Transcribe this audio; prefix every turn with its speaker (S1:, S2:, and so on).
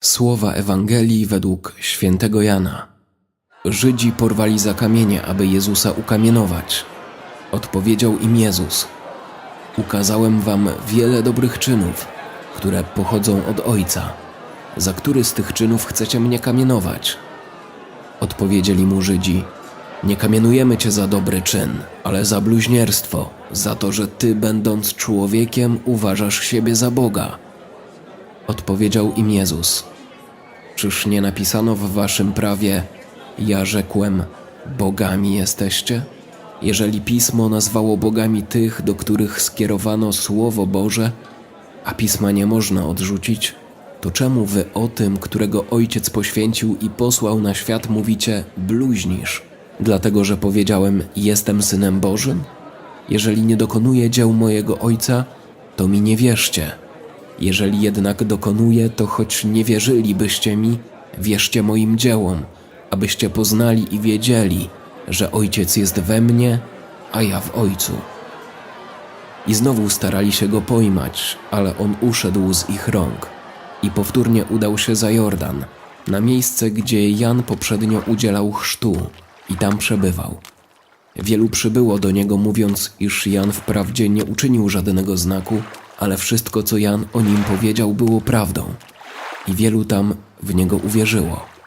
S1: Słowa Ewangelii według świętego Jana. Żydzi porwali za kamienie, aby Jezusa ukamienować. Odpowiedział im Jezus: Ukazałem wam wiele dobrych czynów, które pochodzą od Ojca. Za który z tych czynów chcecie mnie kamienować? Odpowiedzieli mu Żydzi: Nie kamienujemy cię za dobry czyn, ale za bluźnierstwo, za to, że ty, będąc człowiekiem, uważasz siebie za Boga. Odpowiedział im Jezus: Czyż nie napisano w waszym prawie: Ja rzekłem, bogami jesteście? Jeżeli pismo nazwało bogami tych, do których skierowano słowo Boże, a pisma nie można odrzucić, to czemu wy o tym, którego ojciec poświęcił i posłał na świat, mówicie bluźnisz? Dlatego, że powiedziałem: Jestem synem Bożym? Jeżeli nie dokonuję dzieł mojego ojca, to mi nie wierzcie. Jeżeli jednak dokonuję, to choć nie wierzylibyście mi, wierzcie moim dziełom, abyście poznali i wiedzieli, że ojciec jest we mnie, a ja w ojcu. I znowu starali się go pojmać, ale on uszedł z ich rąk i powtórnie udał się za Jordan, na miejsce, gdzie Jan poprzednio udzielał chrztu i tam przebywał. Wielu przybyło do niego, mówiąc, iż Jan wprawdzie nie uczynił żadnego znaku, ale wszystko, co Jan o nim powiedział, było prawdą. I wielu tam w niego uwierzyło.